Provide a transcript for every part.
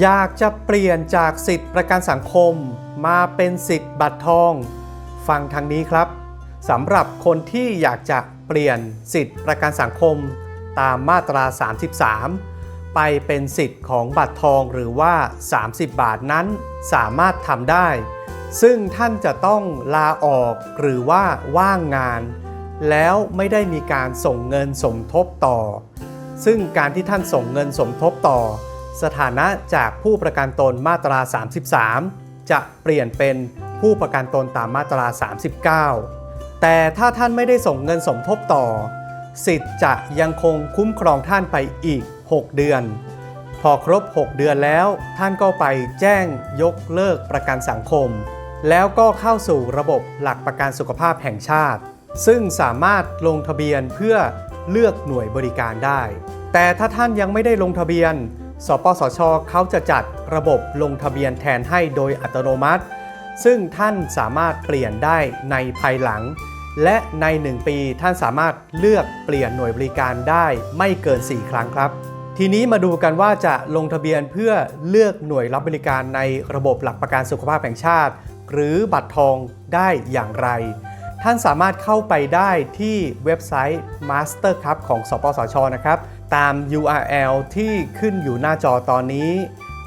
อยากจะเปลี่ยนจากสิทธิประกันสังคม มาเป็นสิทธิบัตรทอง ฟังทางนี้ครับสำหรับคนที่อยากจะเปลี่ยนสิทธิประกันสังคม ตามมาตรา 33 ไปเป็นสิทธิ์ของบัตรทองหรือว่า 30 บาทนั้นสามารถทำได้ ซึ่งท่านจะต้องลาออกหรือว่าว่างงาน แล้วไม่ได้มีการส่งเงินสมทบต่อ ซึ่งการที่ท่านส่งเงินสมทบต่อ สถานะจากผู้ประกันตนมาตรา 33 จะเปลี่ยนเป็นผู้ประกันตนตามมาตรา 39 แต่ถ้าท่านไม่ได้ส่งเงินสมทบต่อ สิทธิ์จะยังคงคุ้มครองท่านไปอีก 6 เดือน พอครบ 6 เดือนแล้วท่านก็ไปแจ้งยกเลิกประกันสังคม แล้วก็เข้าสู่ระบบหลักประกันสุขภาพแห่งชาติ ซึ่งสามารถลงทะเบียนเพื่อเลือกหน่วยบริการได้ แต่ถ้าท่านยังไม่ได้ลงทะเบียน สปสชเขาจะจัดระบบลงทะเบียนแทนให้โดยอัตโนมัติ ซึ่งท่านสามารถเปลี่ยนได้ในภายหลัง และใน 1 ปีท่านสามารถเลือกเปลี่ยนหน่วยบริการได้ไม่เกิน 4 ครั้งครับ ทีนี้มาดูกันว่าจะลงทะเบียนเพื่อเลือกหน่วยรับบริการในระบบหลักประกันสุขภาพแห่งชาติ หรือบัตรทองได้อย่างไร ท่านสามารถเข้าไปได้ที่เว็บไซต์ Master ครับของสปสชนะครับ ตาม URL ที่ขึ้นอยู่หน้าจอตอนนี้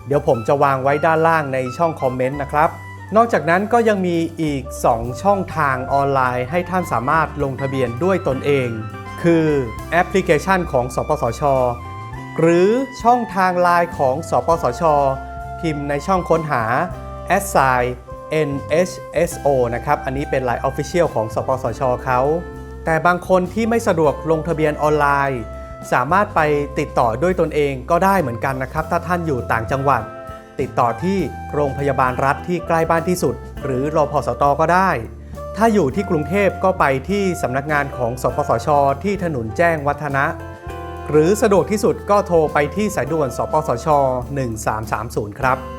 เดี๋ยวผมจะวางไว้ด้านล่างในช่องคอมเมนต์นะครับ นอกจากนั้นก็ยังมีอีก 2 ช่องทางออนไลน์ ให้ท่านสามารถลงทะเบียนด้วยตนเอง คือแอปพลิเคชันของ สปสช หรือช่องทางไลน์ของ สปสช พิมพ์ในช่องค้นหา s i NHSO นะครับ อันนี้เป็น Line Official ของ สปสชเขา แต่บางคนที่ไม่สะดวกลงทะเบียนออนไลน์ สามารถไปติดต่อด้วยตนเองก็ได้เหมือนกันนะครับ ถ้าท่านอยู่ต่างจังหวัด ติดต่อที่โรงพยาบาลรัฐที่ใกล้บ้านที่สุด หรือรอพสตก็ได้ ถ้าอยู่ที่กรุงเทพก็ไปที่สำนักงานของสปสช ที่ถนนแจ้งวัฒนะ หรือสะดวกที่สุดก็โทรไปที่สายด่วน สปสช 1330 ครับ